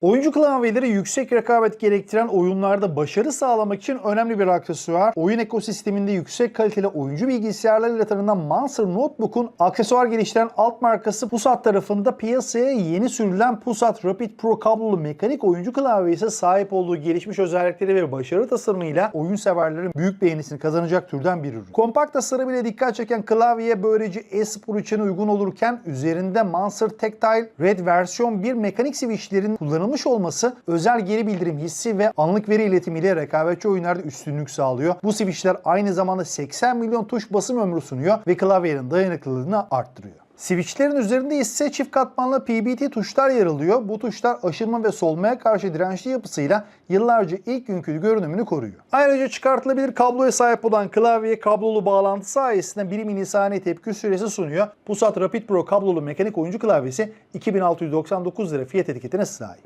Oyuncu klavyeleri yüksek rekabet gerektiren oyunlarda başarı sağlamak için önemli bir aksesuar. Oyun ekosisteminde yüksek kaliteli oyuncu bilgisayarlarıyla tanınan Monster Notebook'un aksesuar geliştiren alt markası Pusat tarafında piyasaya yeni sürülen Pusat Rapid Pro kablolu mekanik oyuncu klavyesi sahip olduğu gelişmiş özellikleri ve başarı tasarımıyla oyun severlerin büyük beğenisini kazanacak türden bir ürün. Kompakt tasarımıyla dikkat çeken klavyeye böylece e-spor için uygun olurken üzerinde Monster Tactile Red versiyon 1 mekanik switchlerin kullanılmış olması özel geri bildirim hissi ve anlık veri iletimiyle rekabetçi oyunlarda üstünlük sağlıyor. Bu switchler aynı zamanda 80 milyon tuş basım ömrü sunuyor ve klavyenin dayanıklılığını arttırıyor. Switchlerin üzerinde ise çift katmanlı PBT tuşlar yer alıyor. Bu tuşlar aşınma ve solmaya karşı dirençli yapısıyla yıllarca ilk günkü görünümünü koruyor. Ayrıca çıkartılabilir kabloya sahip olan klavye kablolu bağlantı sayesinde 1 milisaniye tepki süresi sunuyor. Pusat Rapid Pro kablolu mekanik oyuncu klavyesi 2699 lira fiyat etiketine sahip.